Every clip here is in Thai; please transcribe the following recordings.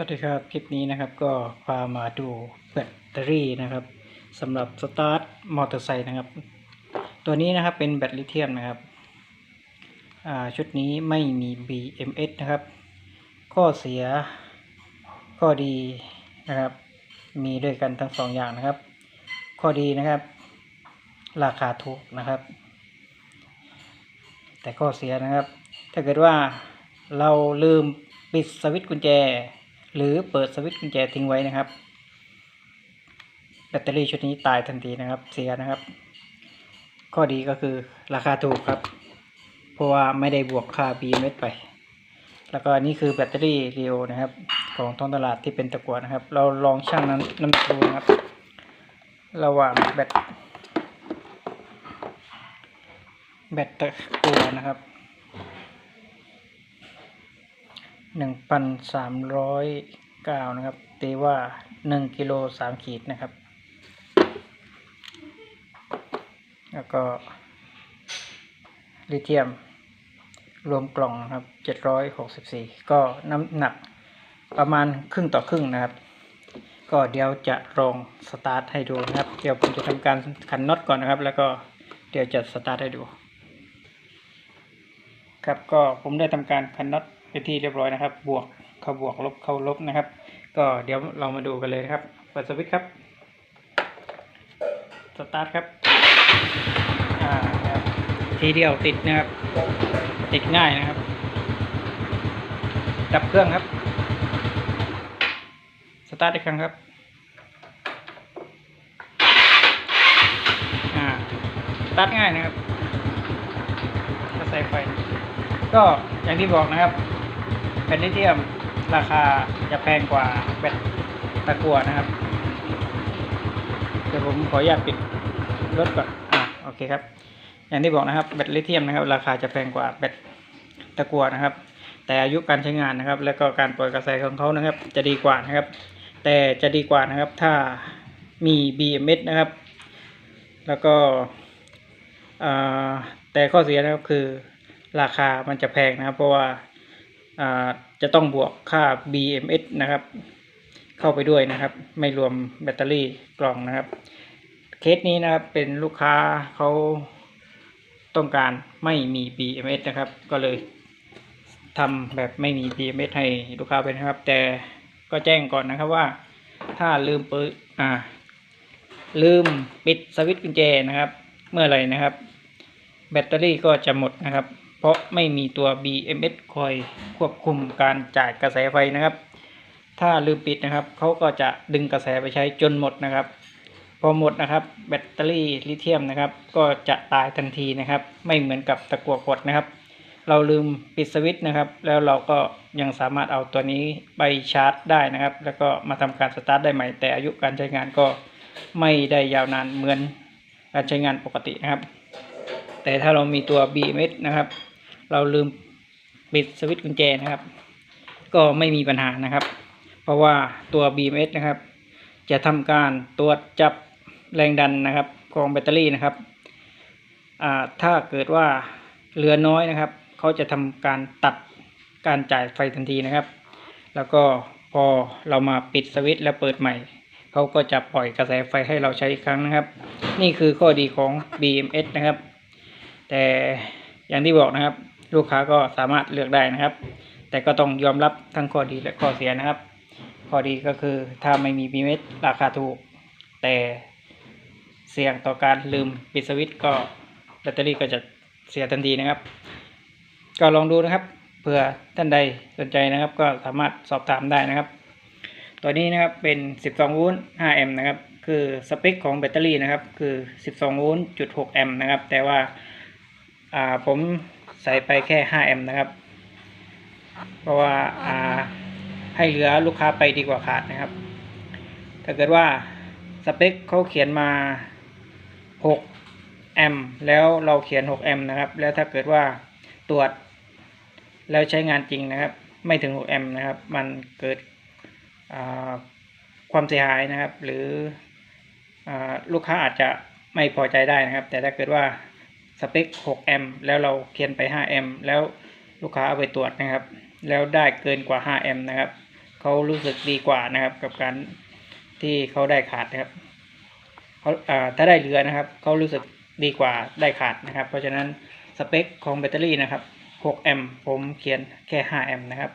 วัสดีครับ คลิปนี้นะครับก็พามาดูแบตเตอรี่นะครับสำหรับสตาร์ทมอเตอร์ไซค์นะครับ ตัวนี้นะครับเป็นแบตลิเธียมนะครับชุดนี้ไม่มี BMS นะครับ ข้อเสียข้อดีนะครับ มีด้วยกันทั้งสองอย่างนะครับ ข้อดีนะครับ ราคาถูกนะครับ แต่ข้อเสียนะครับ ถ้าเกิดว่าเราลืมปิดสวิตช์กุญแจ หรือเปิดสวิตช์กุญแจทิ้งไว้นะครับ แบตเตอรี่ชุดนี้ตายทันทีนะครับ เสียนะครับ ข้อดีก็คือราคาถูกครับ เพราะว่าไม่ได้บวกค่า BMS ไป แล้วก็นนี้คือแบตเตอรี่เรียวนะครับ ของท้องตลาดที่เป็นตะกั่วนะครับ เราลองชั่งน้ำน้ำหนักดูนะครับ ระหว่างแบตแบตตะกั่วนะครับ หนึ่งพันสามร้อยเก้านะครับตีว่าหนึ่งกิโลสามขีดนะครับ แล้วก็ลิเธียมรวมกล่องนะครับเจ็ดร้อยหกสิบสี่ก็น้ำหนักประมาณครึ่งต่อครึ่งนะครับ ก็เดี๋ยวจะลองสตาร์ทให้ดูนะครับ เดี๋ยวผมจะทำการขันน็อตก่อนนะครับ แล้วก็เดี๋ยวจะสตาร์ทให้ดู ครับก็ผมได้ทำการคันน็อต ไปนที่เรียบร้อยนะครับ บวกเข้าบวกลบเข้าลบนะครับ ก็เดี๋ยวเรามาดูกันเลยนะครับเปิดสวิตช์ครับสตาร์ทครับอ่าทีเดียวติดนะครับ ติดง่ายนะครับ ดับเครื่องครับ สตาร์ทอีกครั้งครับอ่าสตาร์ทง่ายนะครับใส่ไฟ ก็อย่างที่บอกนะครับ แบตลิเธียมราคาจะแพงกว่าแบตตะกั่วนะครับ เดี๋ยวผมขออนุญาตปิดรถก่อนอ่าโอเคครับ อย่างที่บอกนะครับแบตลิเธียมนะครับ ราคาจะแพงกว่าแบตตะกั่วนะครับ แต่อายุการใช้งานนะครับ แล้วก็การปล่อยกระแสของเขานะครับ จะดีกว่านะครับ แต่จะดีกว่านะครับ ถ้ามี BMS นะครับ แล้วก็แต่ข้อเสียนะครับคือราคามันจะแพงนะครับ เพราะว่า จะต้องบวกค่า BMS นะครับ เข้าไปด้วยนะครับ ไม่รวมแบตเตอรี่กล่องนะครับ เคสนี้นะครับเป็นลูกค้าเขาต้องการไม่มี BMS นะครับ ก็เลยทำแบบไม่มี BMS ให้ลูกค้าไปนะครับ แต่ก็แจ้งก่อนนะครับว่า ถ้าลืมเปิดอ่า ลืมปิดสวิตช์กุญแจนะครับ เมื่อไหรนะครับ แบตเตอรี่ก็จะหมดนะครับ เพราะไม่มีตัว BMS คอยควบคุมการจ่ายกระแสไฟนะครับ ถ้าลืมปิดนะครับเขาก็จะดึงกระแสไปใช้จนหมดนะครับ พอหมดนะครับ แบตเตอรี่ลิเธียมนะครับ ก็จะตายทันทีนะครับ ไม่เหมือนกับตะกั่วกดนะครับ เราลืมปิดสวิตช์นะครับ แล้วเราก็ยังสามารถเอาตัวนี้ไปชาร์จได้นะครับ แล้วก็มาทำการสตาร์ทได้ใหม่แต่อายุการใช้งานก็ไม่ได้ยาวนานเหมือนการใช้งานปกตินะครับ แต่ถ้าเรามีตัว BMS นะครับ เราลืมปิดสวิตช์กุญแจนะครับ ก็ไม่มีปัญหานะครับ เพราะว่าตัว BMS นะครับ จะทำการตรวจจับแรงดันนะครับของแบตเตอรี่นะครับถ้าเกิดว่าเหลือน้อยนะครับ เขาจะทำการตัดการจ่ายไฟทันทีนะครับ แล้วก็พอเรามาปิดสวิตช์แล้วเปิดใหม่ เขาก็จะปล่อยกระแสไฟให้เราใช้อีกครั้งนะครับ นี่คือข้อดีของ BMS นะครับ แต่อย่างที่บอกนะครับ ลูกค้าก็สามารถเลือกได้นะครับ แต่ก็ต้องยอมรับทั้งข้อดีและข้อเสียนะครับ ข้อดีก็คือถ้าไม่มี BMS ราคาถูก แต่เสี่ยงต่อการลืมปิดสวิตช์ก็แบตเตอรี่ก็จะเสียทันทีนะครับ ก็ลองดูนะครับเผื่อท่านใดสนใจนะครับ ก็สามารถสอบถามได้นะครับ ตัวนี้นะครับเป็น 12 โวลต์ 5 แอมป์นะครับ คือสเปคของแบตเตอรี่นะครับ คือ 12 โวลต์จุด6แอมป์นะครับ แต่ว่าอ่าผม ใส่ไปแค่ 5 แอมป์นะครับ เพราะว่าอ่าให้เหลือลูกค้าไปดีกว่าขาดนะครับ ถ้าเกิดว่าสเปคเขาเขียนมา 6 แอมป์แล้วเราเขียน 6 แอมป์นะครับ แล้วถ้าเกิดว่าตรวจแล้วใช้งานจริงนะครับ ไม่ถึง 6 แอมป์นะครับ มันเกิดความเสียหายนะครับ หรืออลูกค้าอาจจะไม่พอใจได้นะครับ แต่ถ้าเกิดว่า สเปค 6 แอมป์แล้วเราเขียนไป 5 แอมป์แล้วลูกค้าเอาไปตรวจนะครับ แล้วได้เกินกว่า 5 แอมป์นะครับเขารู้สึกดีกว่านะครับ กับการที่เขาได้ขาดนะครับเขาถ้าได้เหลือนะครับเขารู้สึกดีกว่าได้ขาดนะครับ เพราะฉะนั้นสเปคของแบตเตอรี่นะครับ 6 แอมป์ผมเขียนแค่ 5 แอมป์นะครับ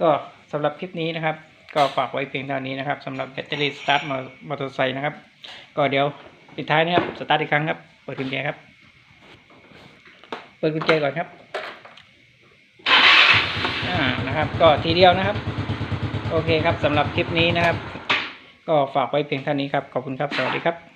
ก็สำหรับคลิปนี้นะครับ ก็ฝากไว้เพียงเท่านี้นะครับสำหรับแบตเตอรี่สตาร์ทมอเตอร์ไซค์นะครับ ก็เดี๋ยวปิดท้ายนะครับสตาร์ทอีกครั้งครับ เปิดกุญแจครับ เปิดกุญแจก่อนครับอ่านะครับ ก็ทีเดียวนะครับ โอเคครับสำหรับคลิปนี้นะครับ ก็ฝากไว้เพียงเท่านี้ครับ ขอบคุณครับ สวัสดีครับ